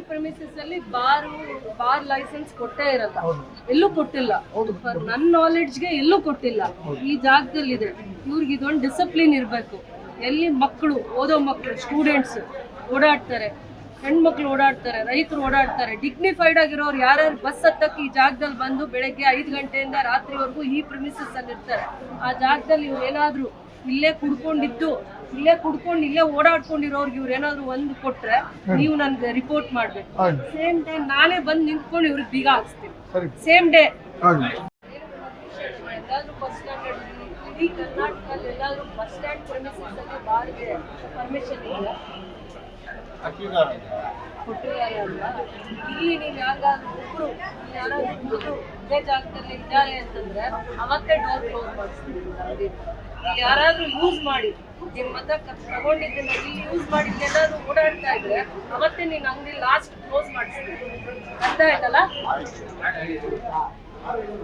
Government ಪ್ರಮಿಸಸ್ ಅಲ್ಲಿ bar bar licence ಕೊಟ್ಟೇ ಇರಲ್ಲ. ಎಲ್ಲೂ ಕೊಟ್ಟಿಲ್ಲ. ಫಾರ್ ನನ್ನ ನಾಲೆಡ್ಜ್ಗೆ ಎಲ್ಲೂ ಕೊಟ್ಟಿಲ್ಲ. ಈ ಜಾಗದಲ್ಲಿದೆ. ಇವ್ರಿಗೆ ಇದೊಂದು ಡಿಸಿಪ್ಲಿನ್ ಇರಬೇಕು. ಎಲ್ಲಿ ಮಕ್ಕಳು ಓದೋ ಮಕ್ಕಳು ಸ್ಟೂಡೆಂಟ್ಸ್ ಓಡಾಡ್ತಾರೆ. ಹೆಣ್ಮಕ್ಳು ಓಡಾಡ್ತಾರೆ ರೈತರು ಓಡಾಡ್ತಾರೆ. ಡಿಗ್ನಿಫೈಡ್ ಆಗಿರೋರು ಯಾರ್ಯಾರು ಬಸ್ ಹತ್ತಕ್ಕೆ ಈ ಜಾಗದಲ್ಲಿ ಬಂದು ಬೆಳಗ್ಗೆ ಐದು ಗಂಟೆಯಿಂದ ರಾತ್ರಿವರೆಗೂ ಈ ಪ್ರಿಮಿಸಸ್ ಅಲ್ಲಿ ಇರ್ತಾರೆ ಆ ಜಾಗದಲ್ಲಿ ಇವ್ರು ಏನಾದ್ರು ಇಲ್ಲೇ ಕುಡ್ಕೊಂಡಿದ್ದು ಇಲ್ಲೇ ಕುಡ್ಕೊಂಡು ಇಲ್ಲೇ ಓಡಾಡ್ಕೊಂಡಿರೋರ್ಗೆ ಇವ್ರು ಏನಾದ್ರು ಒಂದು ಕೊಟ್ರೆ ನೀವು ನನ್ಗೆ ರಿಪೋರ್ಟ್ ಮಾಡ್ಬೇಕು. ಸೇಮ್ ಡೇ ನಾನೇ ಬಂದು ನಿಂತ್ಕೊಂಡು ಇವ್ರಿಗೆ ಬೀಗ ಹಾಕ್ಸ್ತೀನಿ. ಸೇಮ್ ಡೇ ಎಲ್ಲಾದ್ರೂ ಬಸ್ ಸ್ಟ್ಯಾಂಡ್ ಇಡೀ ಕರ್ನಾಟಕದಲ್ಲಿ ಎಲ್ಲಾದ್ರೂ ಬಸ್ ಸ್ಟ್ಯಾಂಡ್ ಪ್ರೆಮಿಸಸ್ ಅಲ್ಲಿ ಬಾರ್ಗೆ ಪರ್ಮಿಷನ್ ಇಲ್ಲ. ಕೊಟ್ಟಿದ್ದಾರೆ ಅಂತ ಇಲ್ಲಿ ನೀವು ಯಾರಿಗಾದ್ರೂ ಒಬ್ರು ಯಾರಾದ್ರೂ ಇದೇ ಜಾಗದಲ್ಲಿ ಇದ್ದಾರೆ ಅಂತಂದ್ರೆ ಅವತ್ತೇ ಡೋರ್ ಕ್ಲೋಸ್ ಮಾಡಿಸ್ತೀವಿ ಯಾರಾದ್ರೂ ಯೂಸ್ ಮಾಡಿ ನಿಮ್ಮ ಮತ ತಗೊಂಡಿದ್ದನ್ನ ಇಲ್ಲಿ ಯೂಸ್ ಮಾಡಿ ಎಲ್ಲಾದ್ರೂ ಓಡಾಡ್ತಾ ಇದ್ರೆ ಅವತ್ತೇ ನೀನು ಅಂಗಡಿ ಲಾಸ್ಟ್ ಕ್ಲೋಸ್ ಮಾಡಿಸ್ತೀವಿ ಅರ್ಥ ಆಯ್ತಲ್ಲ?